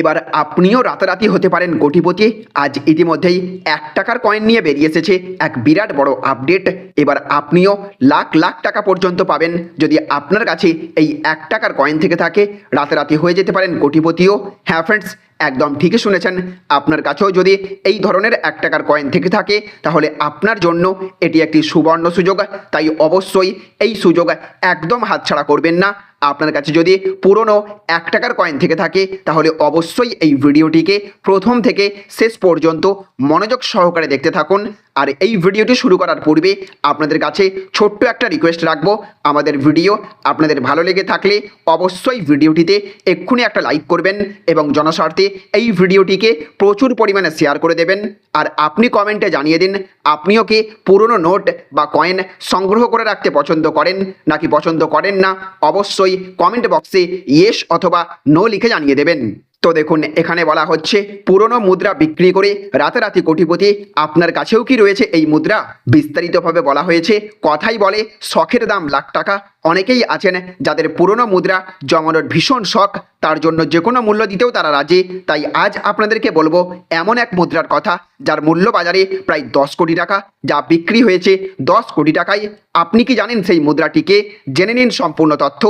এবার আপনিও রাতারাতি হতে পারেন কোটিপতি। আজ ইতিমধ্যেই এক টাকার কয়েন নিয়ে বেরিয়ে এসেছে এক বিরাট বড় আপডেট এবার আপনিও লাখ লাখ টাকা পর্যন্ত পাবেন। যদি আপনার কাছে এই এক টাকার কয়েন থেকে থাকে, রাতারাতি হয়ে যেতে পারেন কোটিপতিও। হ্যাঁ ফ্রেন্ডস একদম ঠিকই শুনেছেন। আপনার কাছেও যদি এই ধরনের এক টাকার কয়েন থেকে থাকে, তাহলে আপনার জন্য এটি একটি সুবর্ণ সুযোগ। তাই অবশ্যই এই সুযোগ একদম হাতছাড়া করবেন না। আপনার কাছে যদি পুরনো এক টাকার কয়েন থেকে থাকে, তাহলে অবশ্যই এই ভিডিওটিকে প্রথম থেকে শেষ পর্যন্ত মনোযোগ সহকারে দেখতে থাকুন। আর এই ভিডিওটি শুরু করার পূর্বে আপনাদের কাছে ছোট্ট একটা রিকোয়েস্ট রাখব। আমাদের ভিডিও আপনাদের ভালো লেগে থাকলে অবশ্যই ভিডিওটিতে এক্ষুনি একটা লাইক করবেন এবং জনস্বার্থে এই ভিডিওটিকে প্রচুর পরিমাণে শেয়ার করে দেবেন। আর আপনি কমেন্টে জানিয়ে দিন, আপনিও কি পুরনো নোট বা কয়েন সংগ্রহ করে রাখতে পছন্দ করেন? নাকি পছন্দ করেন না? অবশ্যই কমেন্ট বক্সে ইয়েস অথবা নো লিখে জানিয়ে দেবেন। তো দেখুন, এখানে বলা হচ্ছে, পুরনো মুদ্রা বিক্রি করে রাতারাতি কোটিপতি আপনার কাছেও কি রয়েছে এই মুদ্রা? বিস্তারিতভাবে বলা হয়েছে, কথাই বলে, শখের দাম লাখ টাকা। অনেকেই আছেন যাদের পুরনো মুদ্রা জমানোর ভীষণ শখ, তার জন্য যে কোনো মূল্য দিতেও তারা রাজি। তাই আজ আপনাদেরকে বলব, এমন এক মুদ্রার কথা, যার মূল্য বাজারে প্রায় দশ কোটি টাকা, যা বিক্রি হয়েছে দশ কোটি টাকায়। আপনি কি জানেন সেই মুদ্রাটিকে? জেনে নিন সম্পূর্ণ তথ্য।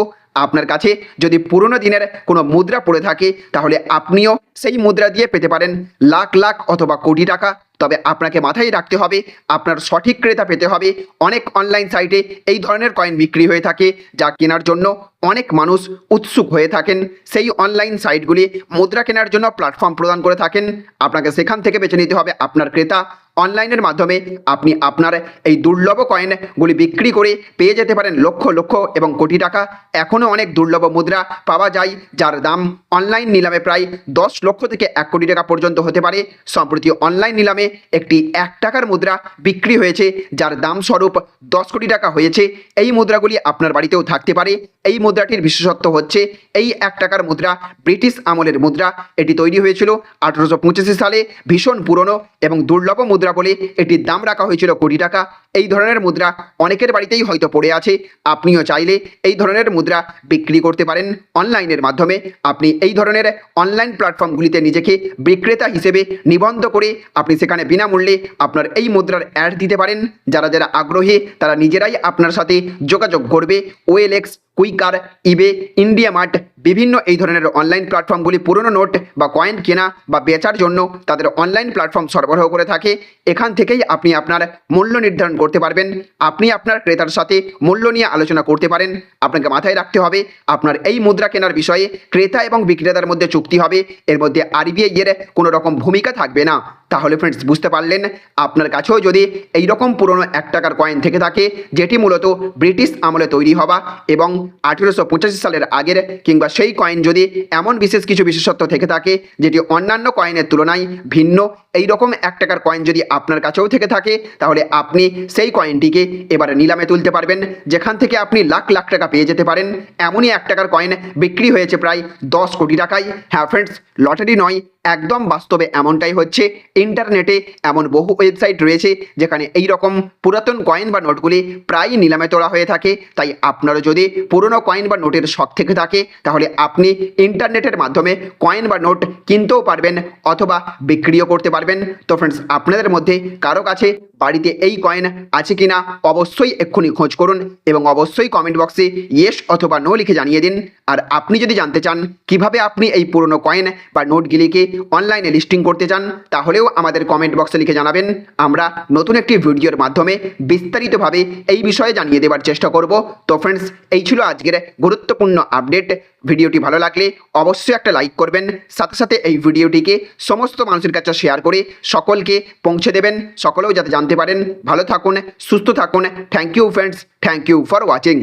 আপনার কাছে যদি পুরনো দিনের কোনো মুদ্রা পড়ে থাকে, তাহলে আপনিও সেই মুদ্রা দিয়ে পেতে পারেন লাখ লাখ অথবা কোটি টাকা। তবে আপনাকে মাথায় রাখতে হবে, আপনার সঠিক ক্রেতা পেতে হবে। অনেক অনলাইন সাইটে এই ধরনের কয়েন বিক্রি হয়ে থাকে, যা কেনার জন্য অনেক মানুষ উৎসুক হয়ে থাকেন। সেই অনলাইন সাইটগুলি মুদ্রা কেনার জন্য প্ল্যাটফর্ম প্রদান করে থাকেন। আপনাকে সেখান থেকে বেছে নিতে হবে আপনার ক্রেতা। অনলাইনের মাধ্যমে আপনি আপনার এই দুর্লভ কয়েনগুলি বিক্রি করে পেয়ে যেতে পারেন লক্ষ লক্ষ এবং কোটি টাকা। এখনও অনেক দুর্লভ মুদ্রা পাওয়া যায়, যার দাম অনলাইন নিলামে প্রায় দশ লক্ষ থেকে এক কোটি টাকা পর্যন্ত হতে পারে। সম্প্রতি অনলাইন নিলামে একটি এক টাকার মুদ্রা বিক্রি হয়েছে, যার দাম স্বরূপ দশ কোটি টাকা হয়েছে। এই মুদ্রাগুলি আপনার বাড়িতেও থাকতে পারে। এই মুদ্রাটির বিশেষত্ব হচ্ছে, এই এক টাকার মুদ্রা ব্রিটিশ আমলের মুদ্রা। এটি তৈরি হয়েছিল আঠেরোশো সালে, ভীষণ পুরনো এবং দুর্লভ মুদ্রা। বলে এটির দাম রাখা হয়েছিল কোটি টাকা। এই ধরনের মুদ্রা অনেকের বাড়িতেই হয়তো পড়ে আছে। আপনিও চাইলে এই ধরনের মুদ্রা বিক্রি করতে পারেন অনলাইনের মাধ্যমে। আপনি এই ধরনের অনলাইন প্ল্যাটফর্মগুলিতে নিজেকে বিক্রেতা হিসেবে নিবন্ধ করে আপনি সেখানে বিনামূল্যে আপনার এই মুদ্রার অ্যাড দিতে পারেন। যারা যারা আগ্রহী, তারা নিজেরাই আপনার সাথে যোগাযোগ করবে। OLX Quikr, eBay IndiaMART বিভিন্ন এই ধরনের অনলাইন প্ল্যাটফর্মগুলি পুরনো নোট বা কয়েন কেনা বা বেচার জন্য তাদের অনলাইন প্ল্যাটফর্ম সরবরাহ করে থাকে। এখান থেকেই আপনি আপনার মূল্য নির্ধারণ করতে পারবেন। আপনি আপনার ক্রেতার সাথে মূল্য নিয়ে আলোচনা করতে পারেন। আপনাকে মাথায় রাখতে হবে, আপনার এই মুদ্রা কেনার বিষয়ে ক্রেতা এবং বিক্রেতার মধ্যে চুক্তি হবে। এর মধ্যে আরবিআই এর কোনো রকম ভূমিকা থাকবে না। তাহলে ফ্রেন্ডস বুঝতে পারলেন? আপনার কাছেও যদি এই রকম পুরনো এক টাকার কয়েন থেকে থাকে, যেটি মূলত ব্রিটিশ আমলে তৈরি হওয়া এবং আঠেরোশো পঁচাশি সালের আগের কিংবা সেই কয়েন যদি এমন বিশেষ কিছু বিশেষত্ব থেকে থাকে, যেটি অন্যান্য কয়েনের তুলনায় ভিন্ন এই রকম এক টাকার কয়েন যদি আপনার কাছেও থেকে থাকে, তাহলে আপনি সেই কয়েনটিকে এবারে নিলামে তুলতে পারবেন, যেখান থেকে আপনি লাখ লাখ টাকা পেয়ে যেতে পারেন। এমনই এক টাকার কয়েন বিক্রি হয়েছে প্রায় দশ কোটি টাকায়। হ্যাঁ ফ্রেন্ডস লটারি নয়, একদম বাস্তবে এমনটাই হচ্ছে। ইন্টারনেটে এমন বহু ওয়েবসাইট রয়েছে যেখানে এই রকম পুরাতন কয়েন বা নোটগুলি প্রায় নিলামে তোলা হয়ে থাকে। তাই আপনারও যদি পুরনো কয়েন বা নোটের শখ থেকে থাকে, তাহলে আপনি ইন্টারনেটের মাধ্যমে কয়েন বা নোট কিনতেও পারবেন অথবা বিক্রিও করতে পারবেন। তো ফ্রেন্ডস আপনাদের মধ্যে কারও কাছে বাড়িতে এই কয়েন আছে কিনা, অবশ্যই এক্ষুনি খোঁজ করুন এবং অবশ্যই কমেন্ট বক্সে ইয়েস অথবা নো লিখে জানিয়ে দিন। আর আপনি যদি জানতে চান কীভাবে আপনি এই পুরনো কয়েন বা নোটগুলিকে অনলাইনে লিস্টিং করতে চান, তাহলেও আমাদের কমেন্ট বক্সে লিখে জানাবেন। আমরা নতুন একটি ভিডিওর মাধ্যমে বিস্তারিতভাবে এই বিষয়ে জানিয়ে দেওয়ার চেষ্টা করব। তো ফ্রেন্ডস এই ছিল আজকের গুরুত্বপূর্ণ আপডেট ভিডিওটি ভালো লাগলে অবশ্যই একটা লাইক করবেন, সাথে সাথে এই ভিডিওটিকে সমস্ত মানুষের কাছে শেয়ার করে সকলকে পৌঁছে দেবেন, সকলেও যাতে জানতে পারেন। ভালো থাকুন, সুস্থ থাকুন। Thank you friends thank you for watching